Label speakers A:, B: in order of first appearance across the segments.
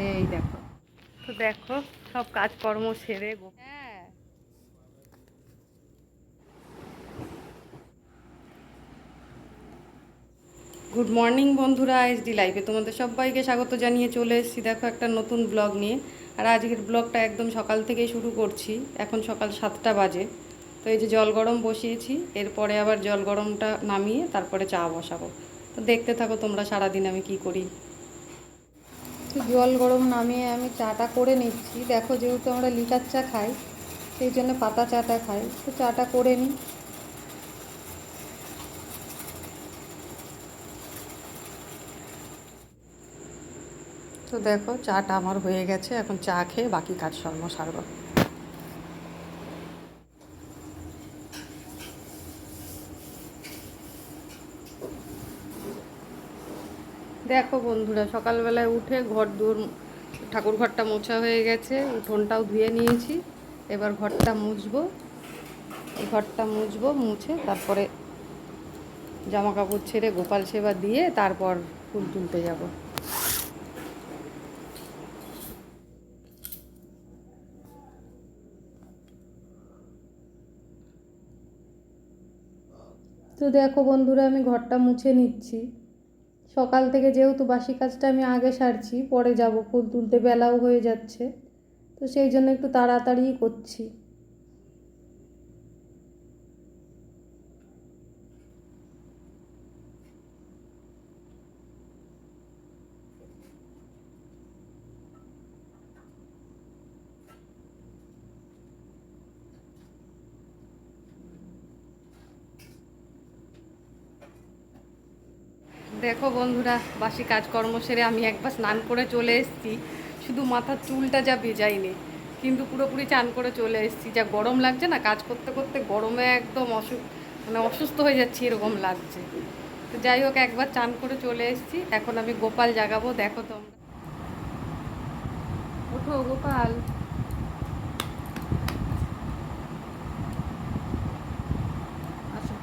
A: এই দেখো। তো দেখো সব কাজকর্ম সেরে গো- হ্যাঁ। গুড মর্নিং বন্ধুরা এসডি লাইভে তোমাদের সবাইকে স্বাগত জানিয়ে চলে এসেছি। দেখো একটা নতুন ব্লগ নিয়ে। আর আজকের ব্লগটা একদম সকাল থেকেই শুরু করছি। এখন সকাল সাতটা বাজে। তো এই যে জল গরম বসিয়েছি এরপরে আবার জল গরমটা নামিয়ে তারপরে চা বসাবো। তো দেখতে থাকো তোমরা সারাদিন আমি কি করি। তো জল গরম নামিয়ে আমি চাটা করে নিচ্ছি। দেখো যেহেতু আমরা লিটার চা খাই, সেই জন্য পাতা চাটা খাই। তো চাটা করে নিই। তো দেখো চাটা আমার হয়ে গেছে, এখন চা খেয়ে বাকি কাজকর্ম সারবো। দেখো বন্ধুরা, সকালবেলায় উঠে ঘর দূর ঠাকুর ঘরটা মোছা হয়ে গেছে, উঠোনটাও ধুয়ে নিয়েছি। এবার ঘরটা মুছবো। ঘরটা মুছবো, মুছে তারপরে জামা কাপড় ছেড়ে গোপাল সেবা দিয়ে তারপর ফুল তুলতে যাব। তো দেখো বন্ধুরা, আমি ঘরটা মুছে নিচ্ছি। সকাল থেকে যেহেতু বাসি কাজটা আমি আগে সারছি, পরে যাব। ফুল তুলতে বেলাও হয়ে যাচ্ছে। তো সেই জন্য একটু তাড়াতাড়িই করছি। দেখো বন্ধুরা, বাসি কাজকর্ম সেরে আমি একবার স্নান করে চলে এসেছি। শুধু মাথার চুলটা যা ভেজাইনি, কিন্তু পুরোপুরি চান করে চলে এসেছি। যা গরম লাগছে না, কাজ করতে করতে গরমে একদম অসুখ মানে অসুস্থ হয়ে যাচ্ছি, এরকম লাগছে। তো যাই হোক, একবার চান করে চলে এসেছি। এখন আমি গোপাল জাগাবো, দেখো তোমরা। ওঠো গোপাল আসো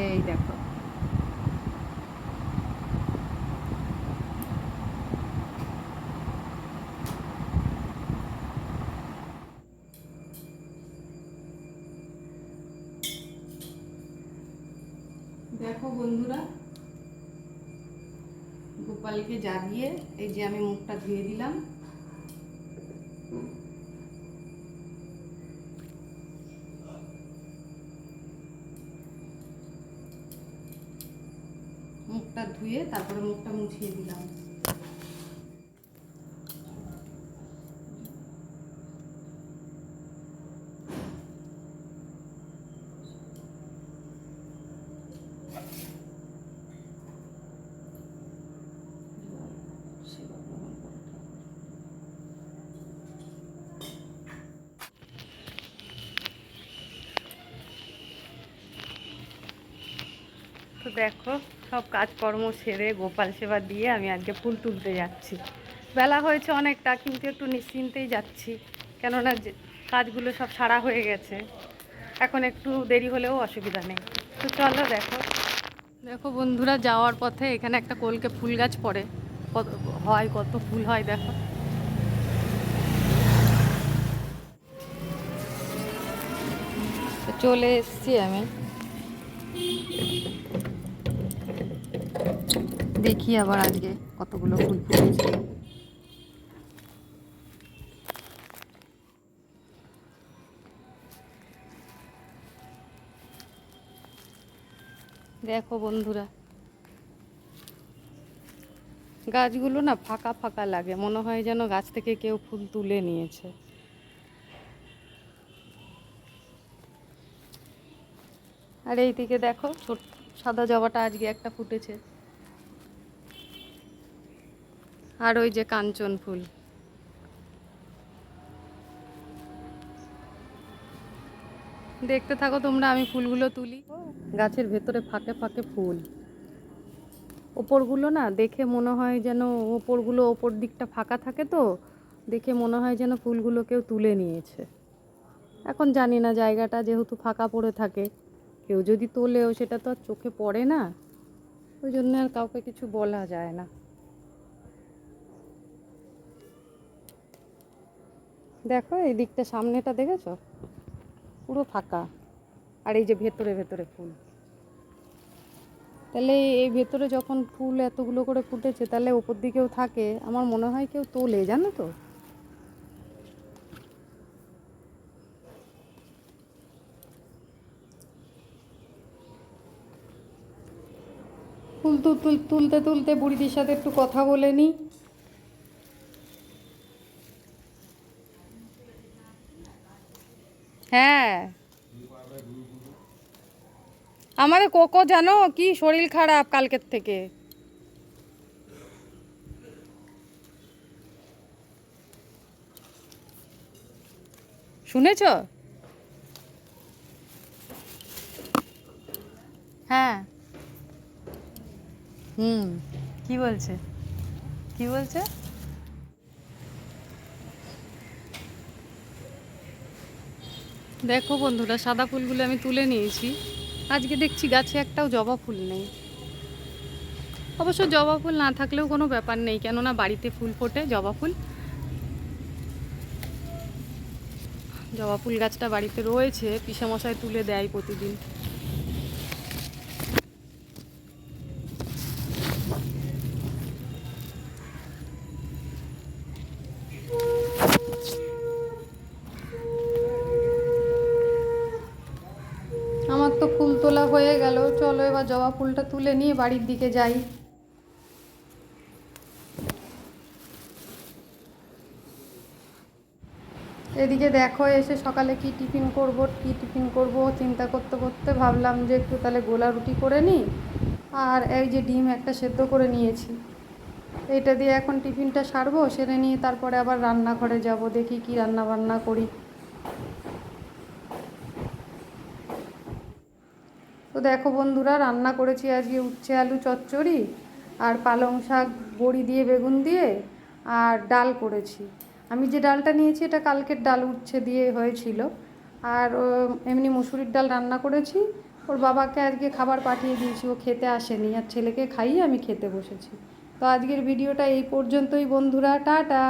A: এই দেখো দেখো বন্ধুরা। গোপালকে জাগিয়ে এই যে আমি মুখটা ধুয়ে দিলাম। মুখটা ধুয়ে তারপরে মুখটা মুছিয়ে দিলাম তো দেখো, সব কাজকর্ম সেরে গোপাল সেবা দিয়ে আমি আজকে ফুল তুলতে যাচ্ছি। বেলা হয়েছে অনেকটা, কিন্তু একটু নিশ্চিন্তেই যাচ্ছি। কেননা কাজগুলো সব সারা হয়ে গেছে। এখন একটু দেরি হলেও অসুবিধা নেই। তো চলো দেখো। দেখো বন্ধুরা, যাওয়ার পথে এখানে একটা কলকে ফুল গাছ পড়ে। কত হয়, কত ফুল হয় দেখো। চলে এসছি আমি। দেখি আবার আজকে কতগুলো ফুল ফুটেছে। দেখো বন্ধুরা, গাছগুলো না ফাঁকা ফাঁকা লাগে, মনে হয় যেন গাছ থেকে কেউ ফুল তুলে নিয়েছে। আর এই দিকে দেখো ছোট সাদা জবাটা আজকে একটা ফুটেছে। আর ওই যে কাঞ্চন ফুল। দেখতে থাকো তোমরা, আমি ফুলগুলো তুলি। গাছের ভেতরে ফাঁকে ফাঁকে ফুল। ওপরগুলো না দেখে মনে হয় যেন ওপরগুলো ওপর দিকটা ফাঁকা থাকে তো, দেখে মনে হয় যেন ফুলগুলো কেউ তুলে নিয়েছে। এখন জানি না জায়গাটা যেহেতু ফাঁকা পড়ে থাকে, কেউ যদি তোলেও সেটা তো আর চোখে পড়ে না। ওই জন্য আর কাউকে কিছু বলা যায় না। দেখো, এই দিকটা সামনেটা দেখেছ? পুরো ফাঁকা। আর এই যে ভেতরে ভেতরে ফুল। তাহলে এই ভেতরে যখন ফুল এতগুলো করে ফুটেছে, তাহলে ওপর দিকেও থাকে। আমার মনে হয় কেউ তোলে, জানো তো? ফুল তুল তুল, তুলতে তুলতে বুড়িদির সাথে একটু কথা বলে নিই হ্যাঁ আমাদের কোকো জানো, কি শরীর খারাপ কালকের থেকে। শুনেছ? হ্যাঁ। হুম, কি বলছে? কি বলছে? দেখো বন্ধুরা, সাদা ফুলগুলো আমি তুলে নিয়েছি। আজকে দেখছি গাছে একটাও জবা ফুল নেই। অবশ্য জবা ফুল না থাকলেও কোনো ব্যাপার নেই, কেননা বাড়িতে ফুল ফোটে জবা ফুল। জবা ফুল গাছটা বাড়িতে রয়েছে পিসামশায় তুলে দেয় প্রতিদিন। তো ফুল তোলা হয়ে গেল। চলো এবার জবা ফুলটা তুলে নিয়ে বাড়ির দিকে যাই। এদিকে দেখো, এসে সকালে কি টিফিন করব, কি টিফিন করব চিন্তা করতে করতে ভাবলাম যে একটু তাহলে গোলা রুটি করে নিই আর এই যে ডিম একটা সেদ্ধ করে নিয়েছি। এটা দিয়ে এখন টিফিনটা সারবো, সেরে নিয়ে তারপরে আবার রান্নাঘরে যাব, দেখি কি রান্না বান্না করি। তো দেখো বন্ধুরা, রান্না করেছি আজকে উচ্ছে আলু চচ্চড়ি আর পালং শাক, বড়ি দিয়ে বেগুন দিয়ে আর ডাল করেছি। আমি যে ডালটা নিয়েছি এটা কালকের ডাল উচ্ছে দিয়ে হয়েছিল। আর এমনি মুসুরির ডাল রান্না করেছি। ওর বাবাকে আজকে খাবার পাঠিয়ে দিয়েছি, ও খেতে আসেনি। আর ছেলেকে খাইয়ে আমি খেতে বসেছি। তো আজকের ভিডিওটা এই পর্যন্তই বন্ধুরা, টাটা।